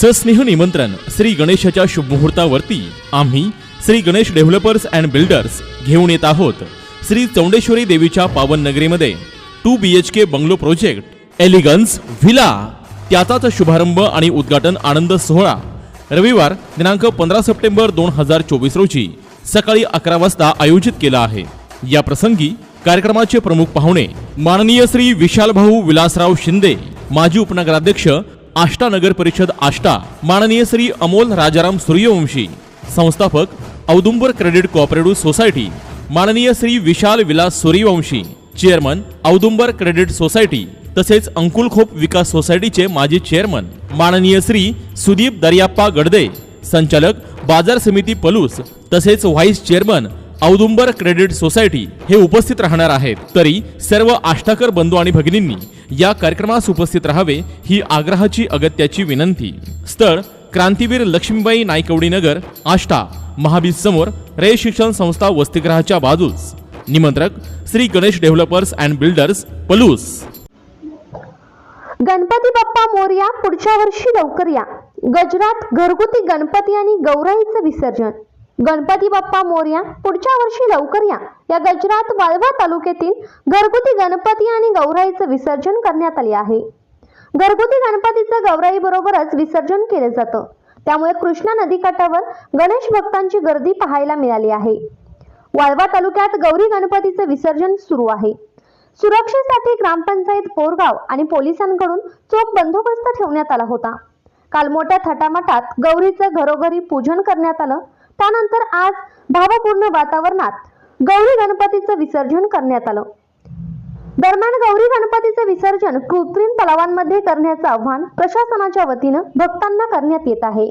सस्नेह निमंत्रण श्री गणेशाच्या शुभमुहूर्तावरती आम्ही Shri Ganesh developers and builders घेऊन येत आहोत. श्री चौंडेश्वरी देवीच्या पावन नगरीमध्ये two B H K bungalow project elegance villa त्याचाच शुभारंभ आणि उद्घाटन आनंद सोहळा रविवार दिनांक पंधरा सप्टेंबर दोन हजार चोवीस रोजी सकाळी अकरा वाजता आयोजित केला आहे. या प्रसंगी कार्यक्रमाचे प्रमुख पाहुणे माननीय श्री विशालभाऊ विलासराव शिंदे माजी उपनगराध्यक्ष आष्टा नगर परिषद आष्टा माननीय श्री अमोल राजाराम सूर्यवंशी संस्थापक औदुंबर क्रेडिट कोऑपरेटिव्ह सोसायटी माननीय Shri Vishal Vilas Suryavanshi chairman Audumbar credit society तसेच अंकुलखोप विकास सोसायटीचे माजी चेअरमन माननीय श्री सुदीप दर्याप्पा गडदे संचालक बाजार समिती पलूस तसेच vice chairman Audumbar credit society हे उपस्थित राहणार आहेत. तरी सर्व आष्टाकर बंधू आणि भगिनींनी या कार्यक्रमास उपस्थित राहावे ही आग्रहाची अगत्याची विनंती. स्थळ क्रांतीवीर लक्ष्मीबाई नायकवडी नगर आष्टा महाबीज समोर रे शिक्षण संस्था वसतिगृहाच्या बाजूस. निमंत्रक Shri Ganesh developers and builders Palus. Ganpati Bappa Morya पुढच्या वर्षी लवकर या. गजरात घरगुती गणपती आणि गौराईचं विसर्जन. गणपती बाप्पा मोर्या पुढच्या वर्षी लवकर या. या गजरात वाळवा तालुक्यातील घरगुती गणपती आणि गौराईचं विसर्जन करण्यात आले आहे. घरगुती गणपतीचं गौराई बरोबरच विसर्जन केलं जातं. त्यामुळे कृष्णा नदीकाठावर गणेश भक्तांची गर्दी पाहायला मिळाली आहे. वाळवा तालुक्यात गौरी गणपतीचं विसर्जन सुरू आहे. सुरक्षेसाठी ग्रामपंचायत पोरगाव आणि पोलिसांकडून चोख बंदोबस्त ठेवण्यात आला होता. काल मोठ्या थटामटात गौरीचं घरोघरी पूजन करण्यात आलं. त्यानंतर आज भावपूर्ण वातावरणात गौरी गणपतीचं विसर्जन करण्यात आलं. दरम्यान गौरी गणपतीचं विसर्जन कृत्रिम तलावांमध्ये करण्याचं आव्हान प्रशासनाच्या वतीनं भक्तांना करण्यात येत आहे.